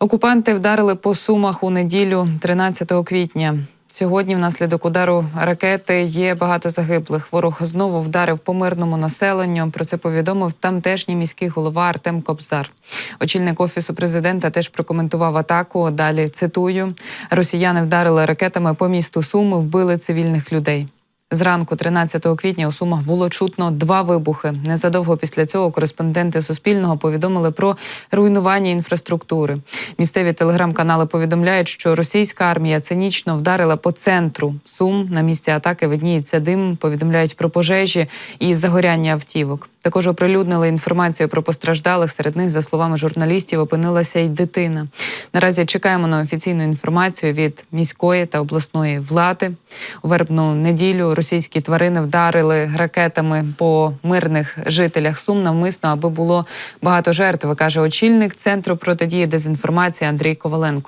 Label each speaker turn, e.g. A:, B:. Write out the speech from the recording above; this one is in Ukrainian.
A: Окупанти вдарили по сумах у неділю 13 квітня. Сьогодні, внаслідок удару ракети, є багато загиблих. Ворог знову вдарив по мирному населенню. Про це повідомив тамтешній міський голова Артем Кобзар. Очільник офісу президента теж прокоментував атаку. Далі цитую: Росіяни вдарили ракетами по місту Суми, вбили цивільних людей. Зранку, 13 квітня, у Сумах було чутно два вибухи. Незадовго після цього кореспонденти Суспільного повідомили про руйнування інфраструктури. Місцеві телеграм-канали повідомляють, що російська армія цинічно вдарила по центру Сум. На місці атаки видніється дим. Повідомляють про пожежі і загоряння автівок. Також оприлюднили інформацію про постраждалих. Серед них, за словами журналістів, опинилася й дитина. Наразі чекаємо на офіційну інформацію від міської та обласної влади. У вербну неділю російські тварини вдарили ракетами по мирних жителях Сум навмисно, аби було багато жертв. каже очільник центру протидії дезінформації Андрій Коваленко.